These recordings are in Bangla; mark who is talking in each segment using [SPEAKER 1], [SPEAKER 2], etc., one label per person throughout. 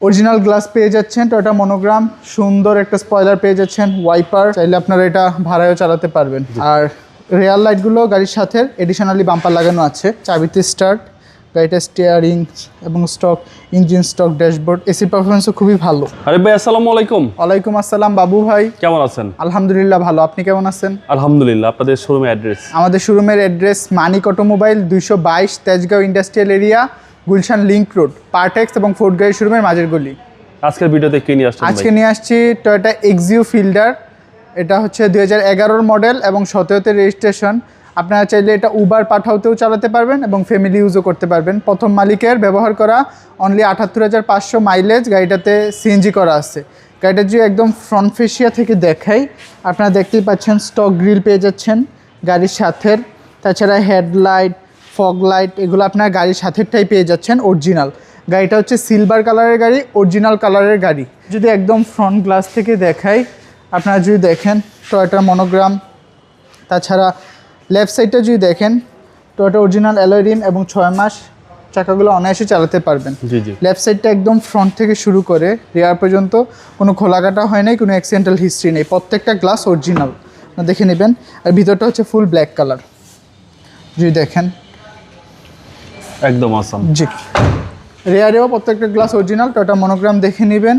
[SPEAKER 1] অরিজিনাল গ্লাস পেয়ে যাচ্ছেন টয়োটা মনোগ্রাম সুন্দর একটা স্পয়লার পেয়ে যাচ্ছেন ওয়াইপার চাইলে আপনারা এটা ভাড়ায়ও চালাতে পারবেন। আর রেয়ার লাইটগুলো গাড়ির সাথে এডিশনালি বাম্পার লাগানো আছে চাবিতে স্টার্ট গাড়িটা স্টিয়ারিং এবং stock engine stock dashboard AC পারফরমেন্সও খুবই ভালো।
[SPEAKER 2] আরে ভাই আসসালামু আলাইকুম।
[SPEAKER 1] ওয়ালাইকুম আসসালাম বাবু ভাই।
[SPEAKER 2] কেমন আছেন?
[SPEAKER 1] আলহামদুলিল্লাহ ভালো আপনি কেমন আছেন?
[SPEAKER 2] আলহামদুলিল্লাহ আপনাদের শোরুমের অ্যাড্রেস
[SPEAKER 1] আমাদের শোরুমের অ্যাড্রেস মানিক অটোমোবাইল দুইশো বাইশ Tejgaon industrial area Gulshan link road Partex এবং ফোর্ট গাড়ি শোরুমের মাঝের গলি।
[SPEAKER 2] আজকের ভিডিওতে কি নিয়ে আসছেন
[SPEAKER 1] আজকে নিয়ে আসছি টয়োটা এক্সিও ফিল্ডার এটা হচ্ছে দুই হাজার এগারোর মডেল এবং সতেরোতে রেজিস্ট্রেশন আপনারা চাইলে এটা উবার পাঠাওতেও চালাতে পারবেন এবং ফ্যামিলি ইউজও করতে পারবেন। প্রথম মালিকের ব্যবহার করা অনলি আটাত্তর হাজার পাঁচশো মাইলেজ গাড়িটাতে সিএনজি করা আছে। গাড়িটা যদি একদম ফ্রন্ট ফেসিয়া থেকে দেখাই আপনারা দেখতেই পাচ্ছেন স্টক গ্রিল পেয়ে যাচ্ছেন গাড়ির সাথের। তাছাড়া হেডলাইট ফগ লাইট এগুলো আপনার গাড়ির সাথেরটাই পেয়ে যাচ্ছেন অরিজিনাল গাড়িটা হচ্ছে সিলভার কালারের গাড়ি অরিজিনাল কালারের গাড়ি। যদি একদম ফ্রন্ট গ্লাস থেকে দেখাই আপনারা যদি দেখেন টয়োটা মনোগ্রাম তাছাড়া লেফট সাইডটা যদি দেখেন টয়োটা অরিজিনাল অ্যালয় এবং ছয় মাস চাকাগুলো অনায়াসে চালাতে পারবেন। লেফট সাইডটা একদম ফ্রন্ট থেকে শুরু করে রেয়ার পর্যন্ত কোনো খোলাকাটা হয় নাই কোনো অ্যাক্সিডেন্টাল হিস্ট্রি নেই। প্রত্যেকটা গ্লাস অরিজিনাল দেখে নেবেন। আর ভিতরটা হচ্ছে ফুল ব্ল্যাক কালার যদি দেখেন।
[SPEAKER 2] একদম আসাম
[SPEAKER 1] জি। রেয়ারেও প্রত্যেকটা গ্লাস অরিজিনাল টয়োটা মনোগ্রাম দেখে নেবেন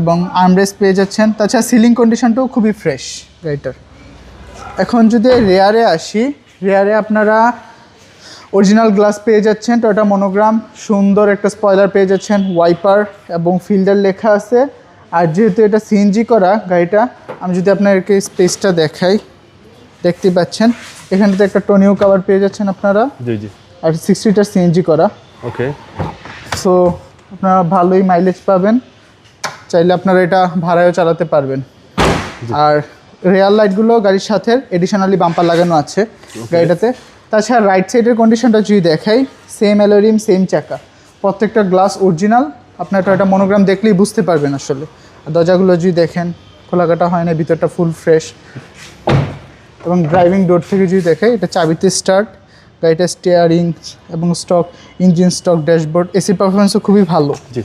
[SPEAKER 1] এবং আর্মরেস পেয়ে যাচ্ছেন। তাছাড়া সিলিং কন্ডিশনটাও খুবই ফ্রেশ গাড়িটার এখন যদি রেয়ারে আসি রেয়ারে আপনারা অরিজিনাল গ্লাস পেয়ে যাচ্ছেন টয়োটা মনোগ্রাম সুন্দর একটা স্পয়লার পেয়ে যাচ্ছেন ওয়াইপার এবং ফিল্ডার লেখা আছে। আর যেহেতু এটা সিএনজি করা গাড়িটা আমি যদি আপনাদেরকে স্পেসটা দেখাই দেখতে পাচ্ছেন। এখানটাতে একটা টনিও কাভার পেয়ে যাচ্ছেন আপনারা।
[SPEAKER 2] জি জি।
[SPEAKER 1] আর সিক্স লিটার সিএনজি করা।
[SPEAKER 2] ওকে
[SPEAKER 1] সো আপনারা ভালোই মাইলেজ পাবেন। চাইলে আপনারা এটা ভাড়ায়ও চালাতে পারবেন। আর রেয়ার লাইটগুলো গাড়ির সাথে এডিশনালি বাম্পার লাগানো আছে গাড়িটাতে। তাছাড়া রাইট সাইডের কন্ডিশনটা যদি দেখাই সেম অ্যালোরিম সেম চাকা প্রত্যেকটা গ্লাস অরিজিনাল আপনার একটা মনোগ্রাম দেখলেই বুঝতে পারবেন আসলে। আর দরজাগুলো যদি দেখেন খোলাকাটা হয় না ভিতরটা ফুল ফ্রেশ এবং ড্রাইভিং ডোর থেকে যদি দেখে এটা চাবিতে স্টার্ট গাড়িটা স্টিয়ারিং এবং stock engine stock dashboard AC পারফরমেন্সও খুবই ভালো।
[SPEAKER 2] জি।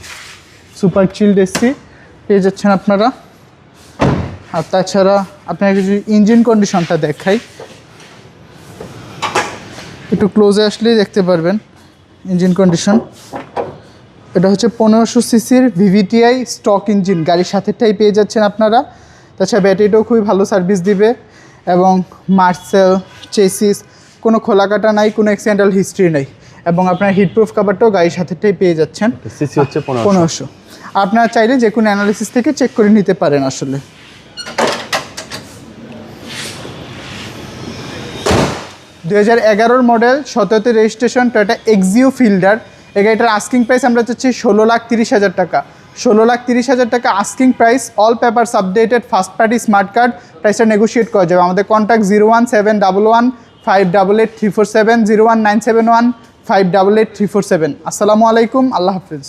[SPEAKER 1] সুপার চিল্ড এসি পেয়ে যাচ্ছেন আপনারা। আর তাছাড়া আপনাকে যদি ইঞ্জিন কন্ডিশনটা দেখাই একটু ক্লোজে আসলেই দেখতে পারবেন ইঞ্জিন কন্ডিশন এটা হচ্ছে পনেরোশো সিসির ভিভিটিআই স্টক ইঞ্জিন গাড়ির সাথেরটাই পেয়ে যাচ্ছেন আপনারা। তাছাড়া ব্যাটারিটাও খুবই ভালো সার্ভিস দিবে এবং মার্সেল চেসিস কোনো খোলাকাটা নাই কোনো অ্যাক্সিডেন্টাল হিস্ট্রি নাই। এবং আপনার হিটপ্রুফ কাভারটাও গাড়ির সাথেটাই পেয়ে যাচ্ছেন।
[SPEAKER 2] সিসি হচ্ছে পনেরো
[SPEAKER 1] পনেরোশো। আপনারা চাইলে যে কোনো অ্যানালিসিস থেকে চেক করে নিতে পারেন আসলে। দু হাজার এগারোর মডেল সতেরোতে রেজিস্ট্রেশন টয়োটা এক্সিও ফিল্ডার এই গাড়িটার আস্কিং প্রাইস আমরা চাচ্ছি ষোলো লাখ তিরিশ হাজার টাকা। ষোলো লাখ তিরিশ হাজার টাকা asking price all papers updated first party smart card প্রাইসটা নেগোশিয়েট করা যাবে। আমাদের contact zero one seven double one five double eight three four seven zero one nine seven one five double eight three four seven আসসালামু আলাইকুম আল্লাহ হাফিজ